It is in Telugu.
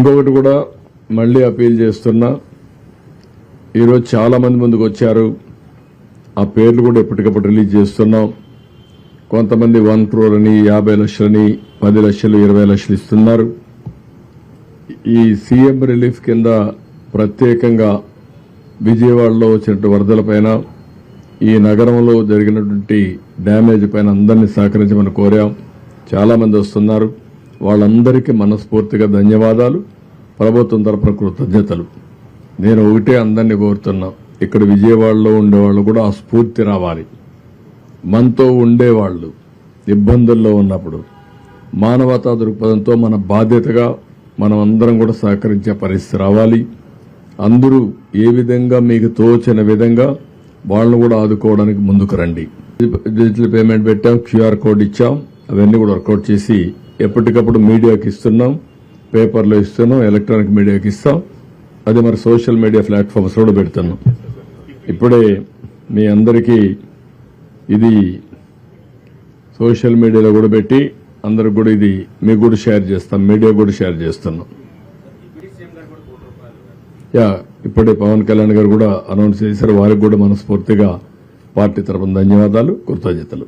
ఇంకొకటి కూడా మళ్ళీ అపీల్ చేస్తున్నా ఈరోజు చాలా మంది ముందుకు వచ్చారు. ఆ పేర్లు కూడా ఎప్పటికప్పుడు రిలీజ్ చేస్తున్నాం. కొంతమంది వన్ క్రోర్ అని యాభై లక్షలని పది లక్షలు ఇరవై లక్షలు ఇస్తున్నారు. ఈ సీఎం రిలీఫ్ కింద ప్రత్యేకంగా విజయవాడలో వచ్చినటువంటి వరదలపైన ఈ నగరంలో జరిగినటువంటి డ్యామేజ్ పైన అందరినీ సహకరించమని కోరాం. చాలామంది వస్తున్నారు. వాళ్ళందరికీ మనస్ఫూర్తిగా ధన్యవాదాలు. ప్రభుత్వం తరపున కృతజ్ఞతలు. నేను ఒకటే అందరినీ కోరుతున్నా. ఇక్కడ విజయవాడలో ఉండేవాళ్ళు కూడా ఆ స్ఫూర్తి రావాలి. మనతో ఉండేవాళ్ళు ఇబ్బందుల్లో ఉన్నప్పుడు మానవతా దృక్పథంతో మన బాధ్యతగా మనం అందరం కూడా సహకరించే పరిస్థితి రావాలి. అందరూ ఏ విధంగా మీకు తోచిన విధంగా వాళ్ళను కూడా ఆదుకోవడానికి ముందుకు రండి. డిజిటల్ పేమెంట్ పెట్టాం క్యూఆర్ కోడ్ ఇచ్చాం అవన్నీ కూడా వర్కౌట్ చేసి ఎప్పటికప్పుడు మీడియాకి ఇస్తున్నాం పేపర్లో ఇస్తున్నాం ఎలక్ట్రానిక్ మీడియాకి ఇస్తాం. అది మరి సోషల్ మీడియా ప్లాట్ఫామ్స్ కూడా పెడుతున్నాం. ఇప్పుడే మీ అందరికీ ఇది సోషల్ మీడియాలో కూడా పెట్టి అందరికి కూడా ఇది మీకు కూడా షేర్ చేస్తాం మీడియా కూడా షేర్ చేస్తున్నాం. యా ఇప్పుడే పవన్ కళ్యాణ్ గారు కూడా అనౌన్స్ చేశారు. వారికి కూడా మనస్ఫూర్తిగా పార్టీ తరపున ధన్యవాదాలు కృతజ్ఞతలు.